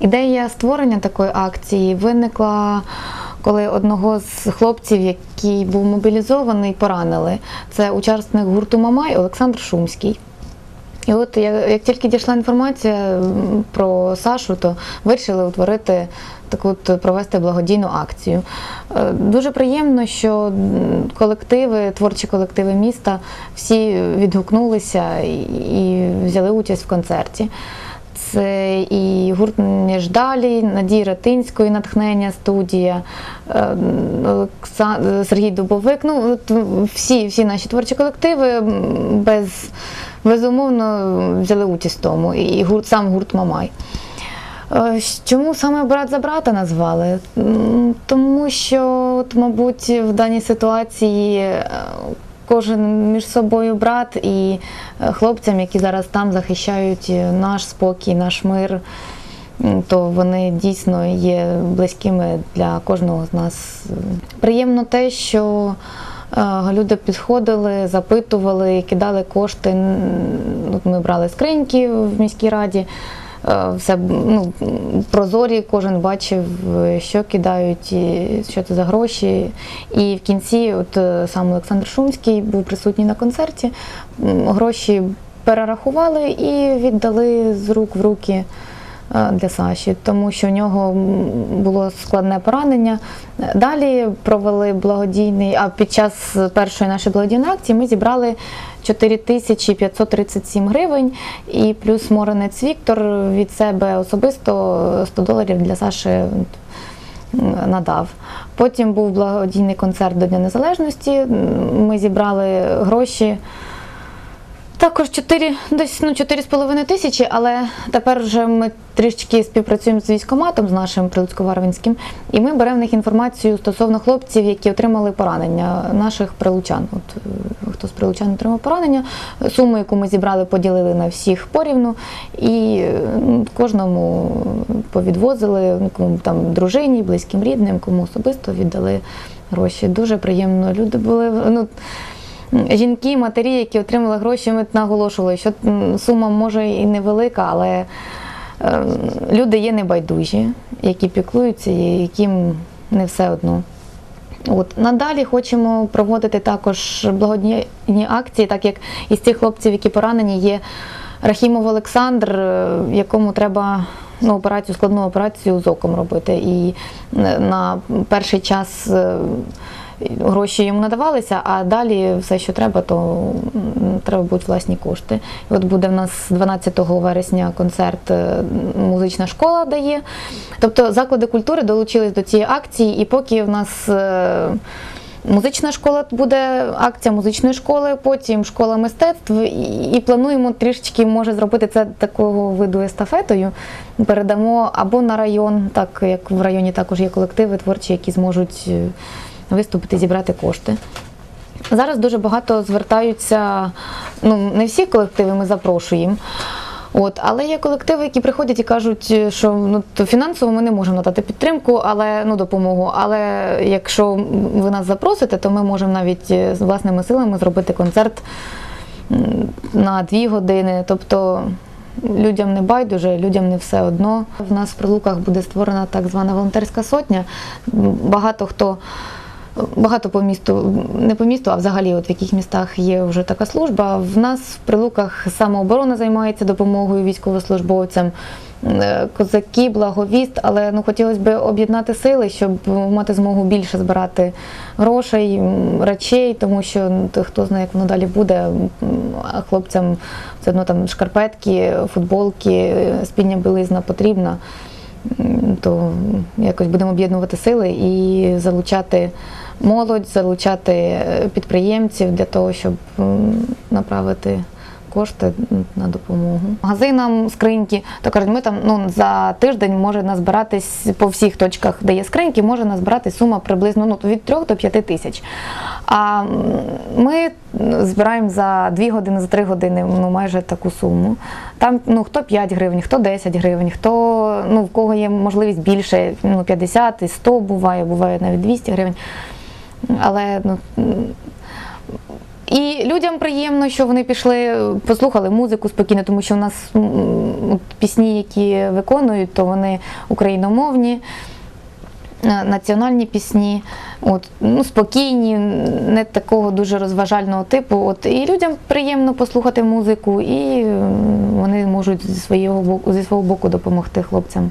Ідея створення такої акції виникла, коли одного з хлопців, який був мобілізований, поранили. Це учасник гурту Мамай Олександр Шумський. І от як, як тільки дійшла інформація про Сашу, то вирішили утворити таку от провести благодійну акцію. Е, Дуже приємно, що колективи, творчі колективи міста всі відгукнулися і, і взяли участь в концерті. Це і гурт Неждалі, Надії Ратинської натхнення студія, е, Сергій Дубовик. Ну, всі, всі наші творчі колективи без, безумовно взяли участь в тому. І гурт, сам гурт Мамай. Е, Чому саме брат за брата назвали? Тому що, от, мабуть, в даній ситуації е, кожен між собою брат і е, хлопцям, які зараз там захищають е, наш спокій, наш мир, то вони дійсно є близькими для кожного з нас. Приємно те, що е, люди підходили, запитували, кидали кошти. Ми брали скриньки в міській раді. Е, Все ну, прозорі, кожен бачив, е, що кидають, і що це за гроші. І в кінці, от е, сам Олександр Шумський був присутній на концерті. Гроші перерахували і віддали з рук в руки для Саші, тому що в нього було складне поранення. Далі провели благодійний, а під час першої нашої благодійної акції ми зібрали 4537 гривень і плюс Моренець Віктор від себе особисто 100 доларів для Саші надав. Потім був благодійний концерт до Дня Незалежності. Ми зібрали гроші. Також 4, десь ну, 4,5 тисячі, але тепер вже ми трішки співпрацюємо з військоматом, з нашим Прилуцько-Варвинським, і ми беремо в них інформацію стосовно хлопців, які отримали поранення, наших прилучан. От е, хто з прилучан отримав поранення, суму, яку ми зібрали, поділили на всіх порівну, і ну, кожному повідвозили, ну, кому там дружині, близьким рідним, кому особисто віддали гроші. Дуже приємно. Люди були. ну, Жінки, матері, які отримали гроші, ми наголошували, що сума може і невелика, але е, люди є небайдужі, які піклуються, і яким не все одно. От надалі хочемо проводити також благодійні акції, так як із цих хлопців, які поранені, є Рахімов Олександр, е, якому треба ну, операцію, складну операцію з оком робити. І е, на перший час гроші йому надавалися, а далі все, що треба, то треба будуть власні кошти. І от буде в нас 12 вересня концерт е, музична школа дає. Тобто заклади культури долучились до цієї акції, і поки в нас. е, Музична школа буде акція музичної школи, потім школа мистецтв, і, плануємо трішечки може зробити це такого виду естафетою. Передамо або на район, так як в районі також є колективи творчі, які зможуть е, виступити, зібрати кошти. Зараз дуже багато звертаються, ну не всі колективи ми запрошуємо. От, але є колективи, які приходять і кажуть, що ну то фінансово ми не можемо надати підтримку, але ну допомогу. Але якщо ви нас запросите, то ми можемо навіть е, з власними силами зробити концерт на дві години. Тобто людям не байдуже, людям не все одно. В нас в прилуках буде створена так звана волонтерська сотня. Багато хто. Багато по місту, не по місту, а взагалі, от в яких містах є вже така служба. В нас в прилуках самооборона займається допомогою військовослужбовцям, е, козаки, благовіст, але ну хотілося б об'єднати сили, щоб мати змогу більше збирати грошей, речей, тому що ну, хто знає, як воно далі буде. А хлопцям все одно там шкарпетки, футболки, е, спідня білизна потрібна. То якось будемо об'єднувати сили і залучати молодь, залучати е, підприємців для того, щоб направити кошти на допомогу. Магазинам скриньки, то кажуть, ми там ну, за тиждень може назбиратись по всіх точках, де є скриньки, може назбирати сума приблизно ну, від 3 до 5 тисяч. А ми збираємо за 2 години, за 3 години ну, майже таку суму. Там ну, хто 5 гривень, хто 10 гривень, хто ну, в кого є можливість більше, ну, 50 і 100 буває, буває навіть 200 гривень. Але ну, І людям приємно, що вони пішли, послухали музику спокійно, тому що у нас пісні, які виконують, то вони україномовні, е, національні пісні, от, ну, спокійні, не такого дуже розважального типу. От, і людям приємно послухати музику, і вони можуть зі свого боку, зі свого боку допомогти хлопцям.